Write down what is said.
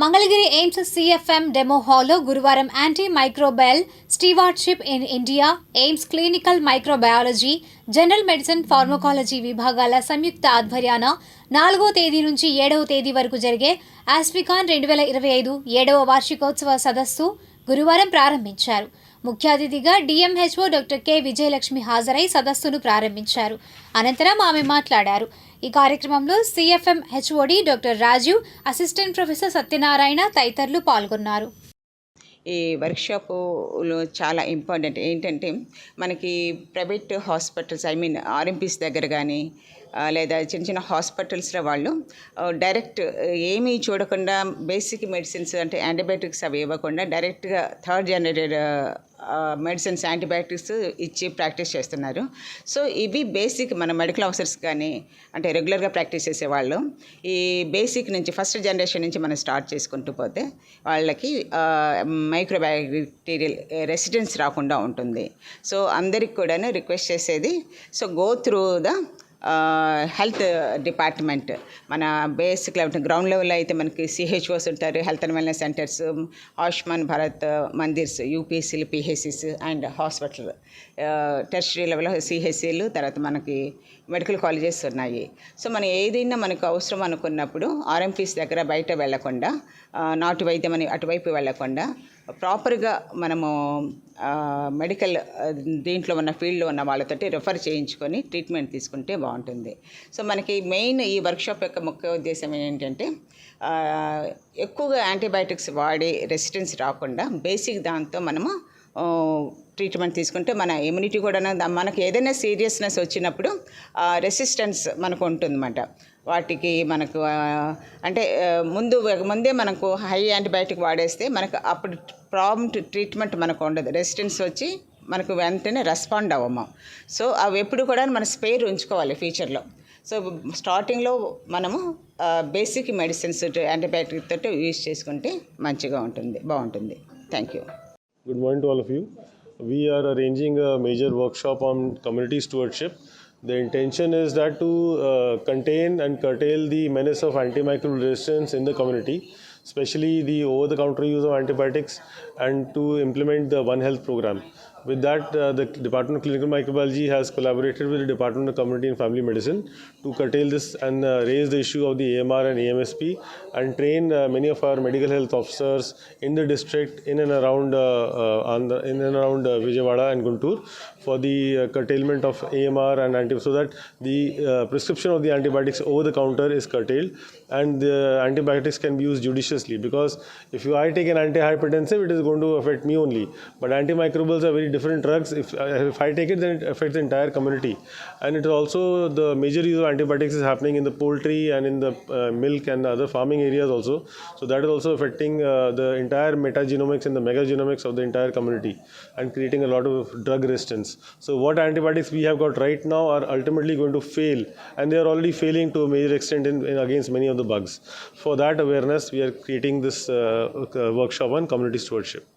Mangalagiri AIIMS CFM demo హాల్లో గురువారం antimicrobial stewardship in India AIIMS clinical microbiology general medicine pharmacology విభాగాల సంయుక్త ఆధ్వర్యాన నాలుగో తేదీ నుంచి ఏడవ తేదీ వరకు జరిగే ఆస్పికాన్ రెండు వేల ఇరవై ఐదు ఏడవ వార్షికోత్సవ సదస్సు గురువారం ప్రారంభించారు. ముఖ్య అతిథిగా డిఎంహెచ్ఓ డాక్టర్ కె విజయలక్ష్మి హాజరై సదస్సును ప్రారంభించారు. అనంతరం ఆమె మాట్లాడారు. ఈ కార్యక్రమంలో CFM HOD doctor Rajeev assistant professor Satyanarayana తదితరులు పాల్గొన్నారు. ఈ వర్క్షాపులో చాలా ఇంపార్టెంట్. ఏంటంటే మనకి private hospitals I mean RMPs దగ్గర కానీ లేదా చిన్న చిన్న హాస్పిటల్స్లో వాళ్ళు డైరెక్ట్ ఏమీ చూడకుండా బేసిక్ మెడిసిన్స్ అంటే యాంటీబయాటిక్స్ అవి ఇవ్వకుండా డైరెక్ట్గా థర్డ్ జనరేటెడ్ మెడిసిన్స్ యాంటీబయాటిక్స్ ఇచ్చి ప్రాక్టీస్ చేస్తున్నారు. సో ఇవి బేసిక్ మన మెడికల్ ఆఫీసర్స్ కానీ అంటే రెగ్యులర్గా ప్రాక్టీస్ చేసేవాళ్ళు ఈ బేసిక్ నుంచి ఫస్ట్ జనరేషన్ నుంచి మనం స్టార్ట్ చేసుకుంటూ పోతే వాళ్ళకి మైక్రోబ్యాక్టీరియల్ రెసిడెన్స్ రాకుండా ఉంటుంది. సో అందరికి కూడా రిక్వెస్ట్ చేసేది so go through the health department. మన బేసిక్ లెవెల్ గ్రౌండ్ లెవెల్ అయితే మనకి సిహెచ్ఓస్ ఉంటారు health and wellness centres Ayushman Bharat Mandirs యూపీఎస్సీలు PHCs and hospital. Tertiary లెవెల్లో సిహెచ్సిలు తర్వాత మనకి మెడికల్ కాలేజెస్ ఉన్నాయి. సో మనం ఏదైనా మనకు అవసరం అనుకున్నప్పుడు ఆర్ఎంపీస్ దగ్గర బయట వెళ్ళకుండా నాటు వైద్యం అని అటువైపు వెళ్ళకుండా ప్రాపర్గా మనము మెడికల్ దీంట్లో ఉన్న ఫీల్డ్లో ఉన్న వాళ్ళతోటి రెఫర్ చేయించుకొని ట్రీట్మెంట్ తీసుకుంటే బాగుంటుంది. సో మనకి మెయిన్ ఈ వర్క్షాప్ యొక్క ముఖ్య ఉద్దేశం ఏంటంటే ఎక్కువగా యాంటీబయాటిక్స్ వాడి రెసిస్టెన్స్ రాకుండా బేసిక్ దాంతో మనము ట్రీట్మెంట్ తీసుకుంటే మన ఇమ్యూనిటీ కూడా దా- మనకి ఏదైనా సీరియస్నెస్ వచ్చినప్పుడు రెసిస్టెన్స్ మనకు ఉంటుందన్నమాట. వాటికి మనకు అంటే ముందు ముందే మనకు హై యాంటీబయాటిక్ వాడేస్తే మనకు అప్పుడు ప్రాబ్లమ్ ట్రీట్మెంట్ మనకు ఉండదు. రెసిస్టెన్స్ వచ్చి మనకు వెంటనే రెస్పాండ్ అవ్వము. సో అవి ఎప్పుడు కూడా మన స్పేర్ ఉంచుకోవాలి ఫ్యూచర్లో సో స్టార్టింగ్లో మనము బేసిక్ మెడిసిన్స్ యాంటీబయాటిక్ తోటి యూజ్ చేసుకుంటే మంచిగా ఉంటుంది బాగుంటుంది. Thank you good morning to all of you We are arranging a major workshop on community stewardship. The intention is that to uh, contain and curtail the menace of antimicrobial resistance in the community, especially the over the counter use of antibiotics, and to implement the One Health program. With that, uh, the Department of Clinical Microbiology has collaborated with the Department of Community and Family Medicine to curtail this and uh, raise the issue of the AMR and AMSP and train uh, many of our medical health officers in the district in and around uh, uh, in and around uh, Vijayawada and Guntur for the uh, curtailment of AMR and anti so that the uh, prescription of the antibiotics over the counter is curtailed and the antibiotics can be used judiciously because if you I take an antihypertensive it is going to affect me only. But antimicrobials are very different drugs. If, uh, if I take it then it affects the entire community. And it is also the major use of antibiotics is happening in the poultry and in the uh, milk and other farming areas also. So that is also affecting uh, the entire metagenomics and the megagenomics of the entire community and creating a lot of drug resistance. So what antibiotics we have got right now are ultimately going to fail. And they are already failing to a major extent in, in against many of the bugs. For that awareness we are creating this uh, uh, workshop on community stewardship